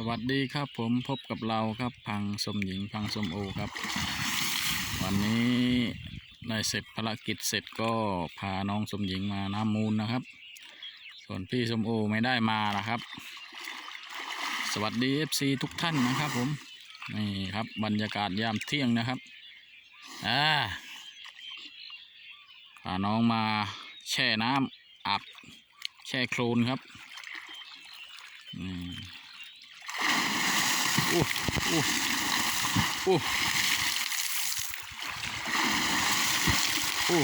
สวัสดีครับผมพบกับเราครับพังสมหญิงพังสมโอครับ วันนี้ได้เสร็จภารกิจเสร็จก็พาน้องสมหญิงมาน้ำมูลนะครับ ส่วนพี่สมโอไม่ได้มานะครับ สวัสดี FC ทุกท่านนะครับผมนี่ครับบรรยากาศยามเที่ยงนะครับอ่าพาน้องมาแช่น้ำอาบแช่โคลนครับอืม อู้อู้อู้อู้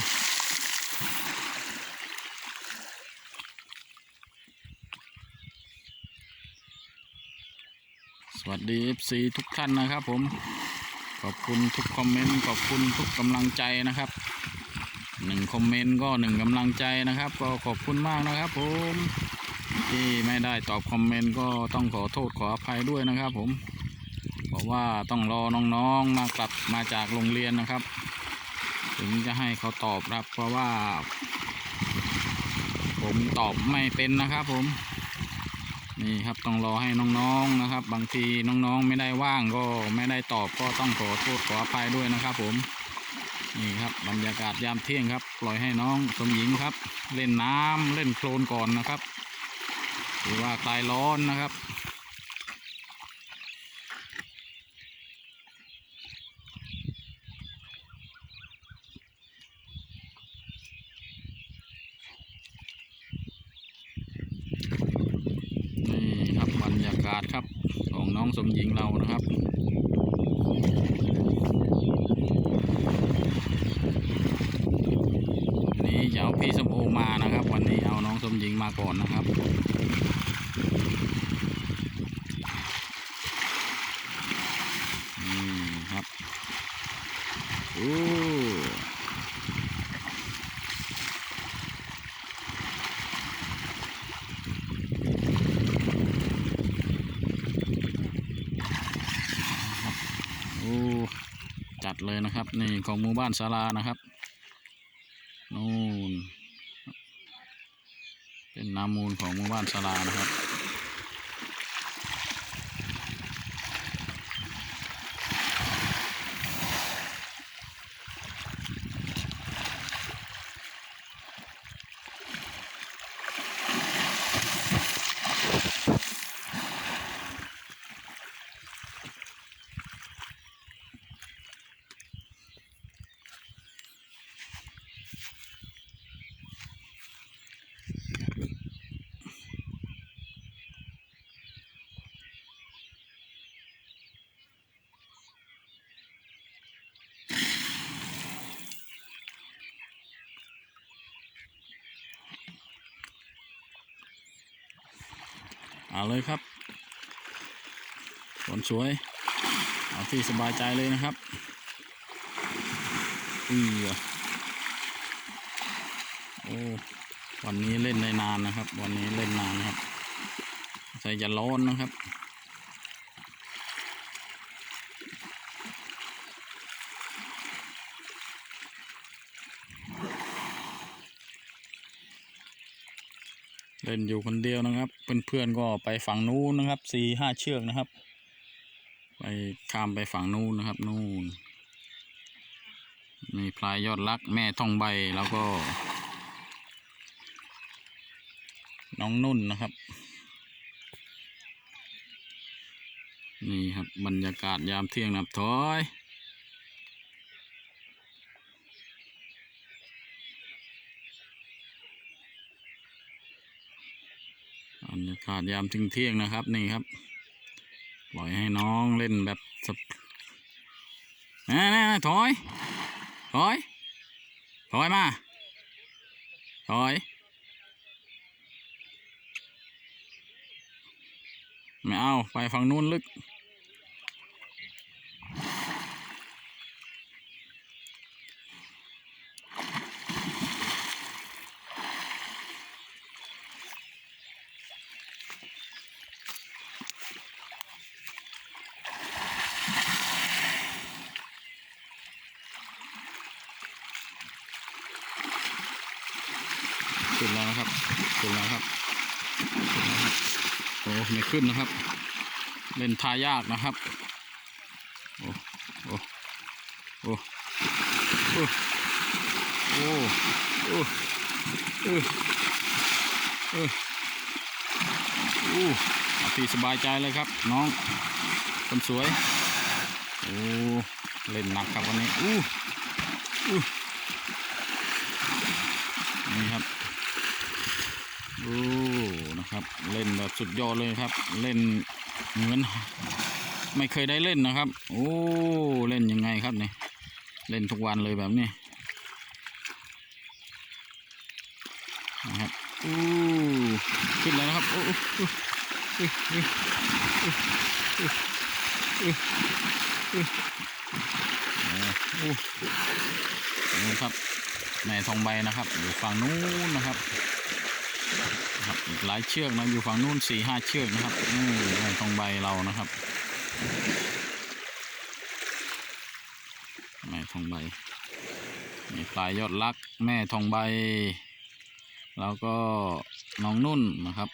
สวัสดี FC ทุกท่านนะครับผม ขอบคุณทุกคอมเมนต์ขอบคุณทุกกำลังใจนะครับหนึ่งคอมเมนต์ก็หนึ่งกำลังใจนะครับ ก็ขอบคุณมากนะครับ ผมที่ไม่ได้ตอบคอมเมนต์ก็ต้องขอโทษขออภัยด้วยนะครับ ผม ว่าต้องรอน้องๆมากลับมาจากโรงเรียนนะครับ ถึงจะให้เขาตอบครับ เพราะว่า ผมตอบไม่เป็นนะครับผม นี่ครับต้องรอให้น้องๆนะครับ บางทีน้องๆไม่ได้ว่างก็ไม่ได้ตอบก็ต้องขอโทษขออภัยด้วยนะครับผมนี่ครับบรรยากาศยามเที่ยงครับ ปล่อยให้น้องสมหญิงครับ เล่นน้ำเล่นโคลนก่อนนะครับ หรือว่าคลายร้อนนะครับ นี่ครับบรรยากาศครับ ของน้องสมหญิงเรานะครับวันนี้จะเอาพี่สมโอมานะครับ วันนี้เอาน้องสมหญิงมาก่อนนะครับนี่ครับโอ้โอ้จัด เลยนะครับนี่ของหมู่บ้านศาลานะครับนู่นเป็นน้ำมูลของหมู่บ้านสลานะครับ เอาเลยครับสวนสวย เอาที่สบายใจเลยนะครับอือโอ้วันนี้เล่นได้นานนะครับ วันนี้เล่นนานนะครับใส่จะร้อนนะครับ เล่นอยู่คนเดียวนะครับ เพื่อนๆก็ไปฝั่งนู้นนะครับสี่ห้าเชือกนะครับ ไปข้ามไปฝั่งนู้นนะครับ นู่น มีพลายยอดรักแม่ทองใบแล้วก็ น้องนุ่นนะครับ นี่ครับบรรยากาศยามเที่ยงนะครับถอย รรยากาศยามทิ้งเที่ยงนะครับ นี่ครับ ปล่อยให้น้องเล่นแบบสบน่ๆๆถอย ถอย ถอยมา ถอย ไม่เอา ไปฝั่งนู้นลึก ขึ้นแล้วนะครับ ขึ้นแล้วครับขึ้นแล้วครับ โอ้ ไม่ขึ้นนะครับ เล่นทายากนะครับ โอ้โอ้โอ้โอ้โอ้โอ้โอ้โอ้โอ้เอาที่สบายใจเลยครับ น้องคนสวย โอ้เล่นหนักครับวันนี้อู้อู้นี่ครับโอ้ ครับเล่นแบบสุดยอดเลยครับ เล่นเหมือนไม่เคยได้เล่นนะครับ โอ้เล่นยังไงครับเนี่ยเล่นทุกวันเลยแบบนี้นะครับโอ้ขึ้นแล้วครับโอ้นี่ครับในทองใบนะครับอยู่ฝั่งนู้นนะครับ ครับอีกหลายเชือกนะอยู่ฝั่งนู้นสี่ห้าเชือกนะครับอืมแม่ทองใบเรานะครับแม่ทองใบมีปลายยอดรักแม่ทองใบ แล้วก็น้องนุ่นนะครับ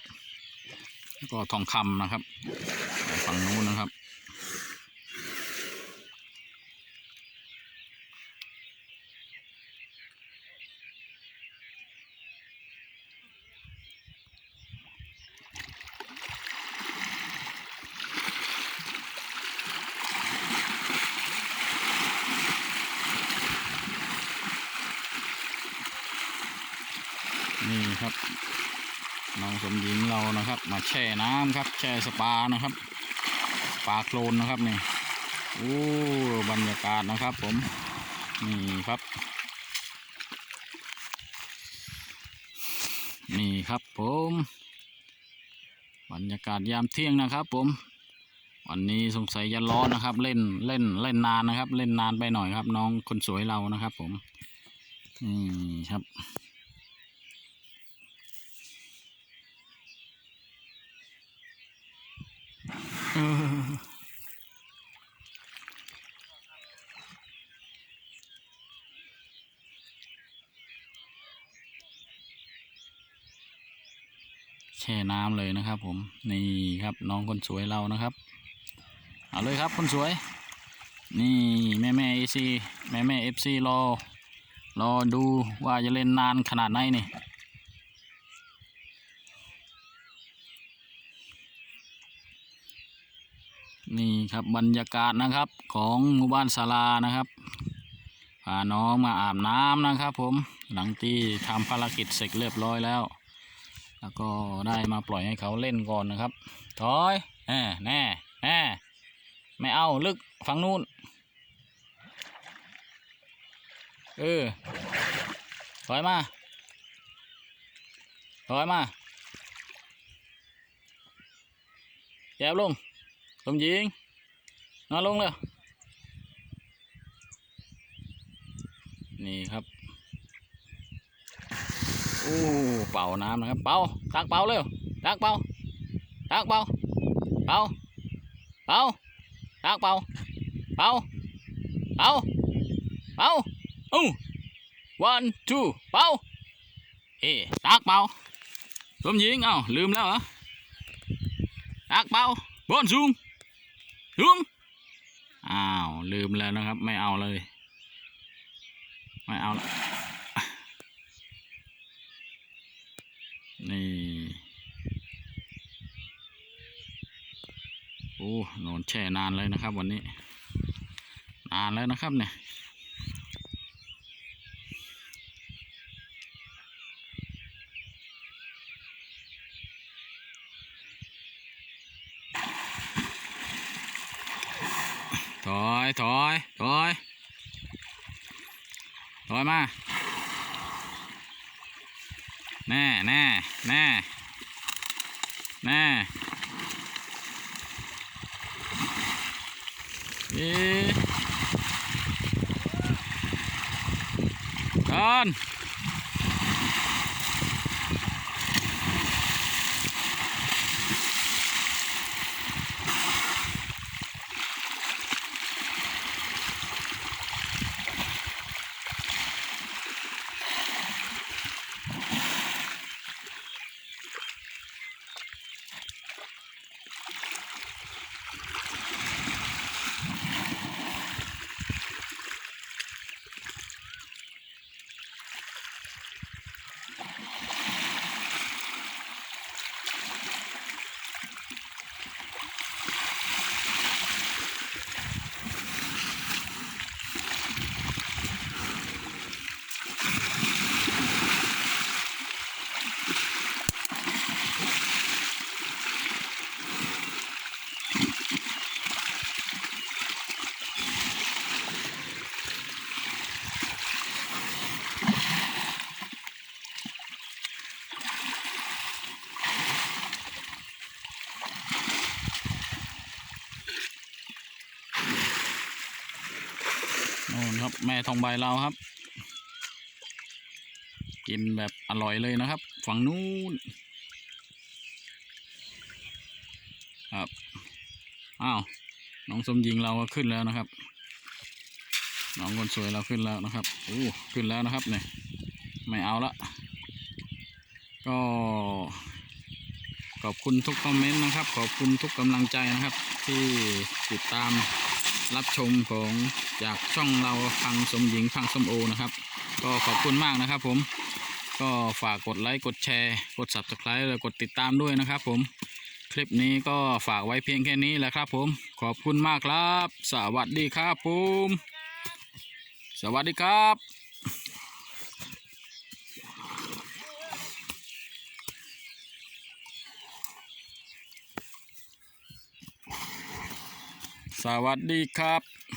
แล้วก็ทองคำนะครับฝั่งนู้นนะครับ นะครับน้องสมหญิงเรานะครับ มาแช่น้ำครับ แช่สปานะครับปลาโคลนนะครับนี่โอ้บรรยากาศนะครับ ผมนี่ครับ นี่ครับผม บรรยากาศยามเที่ยงนะครับ ผม วันนี้สงสัยจะร้อนนะครับ เล่นเล่นเล่นนานนะครับ เล่นนานไปหน่อยครับ น้องคนสวยเรานะครับ ผมนี่ครับ เออ แช่น้ำเลยนะครับ ผม นี่ครับน้องคนสวยเรานะครับ เอาเลยครับคนสวย นี่แม่แม่เอซีแม่แม่เอฟซีรอรอดูว่าจะเล่นนานขนาดไหนนี่ นี่ครับบรรยากาศนะครับของหมู่บ้านศาลานะครับพาน้องมาอาบน้ำนะครับผมหลังที่ทำภารกิจเสร็จเรียบร้อยแล้ว แล้วก็ได้มาปล่อยให้เขาเล่นก่อนนะครับถอยแน่แน่แน่ไม่เอาลึกฝั่งนู้นเออถอยมาถอยมาแยบลง สมหญิงนอนลงเลยนี่ครับโอ้เป่าน้ำนะครับ เป่าตักเป่าเร็วตักเป่าตักเป่าเป่าเป่าตักเป่าเป่าเป่าเป่าอู้ one two เป่าเอ๊ตักเป่าสมหญิงเอ้าลืมแล้วเหรอตักเป่าบอนสูง ลุงอ้าวลืมแล้วนะครับ ไม่เอาเลย ไม่เอาละนี่โอ้นอนแช่นานเลยนะครับ วันนี้ นานแล้วนะครับเนี่ย อยถอยถอยถอยมาแน่แน่แน่แน่เอ๊ะก่อน ครับ แม่ทองใบเราครับ กินแบบอร่อยเลยนะครับ ฝั่งนู้นครับอ้าวน้องสมยิงเราก็ขึ้นแล้วนะครับ น้องคนสวยเราขึ้นแล้วนะครับโอ้ขึ้นแล้วนะครับเนี่ยไม่เอาละก็ขอบคุณทุกคอมเมนต์นะครับ ขอบคุณทุกกำลังใจนะครับ ที่ติดตาม รับชมของจากช่องเราพังสมหญิงพังสมโอนะครับ ก็ขอบคุณมากนะครับผมก็ฝากกดไลค์กดแชร์กด subscribe และกดติดตามด้วยนะครับผมคลิปนี้ก็ฝากไว้เพียงแค่นี้แหละครับผม ขอบคุณมากครับ สวัสดีครับผม สวัสดีครับ สวัสดีครับ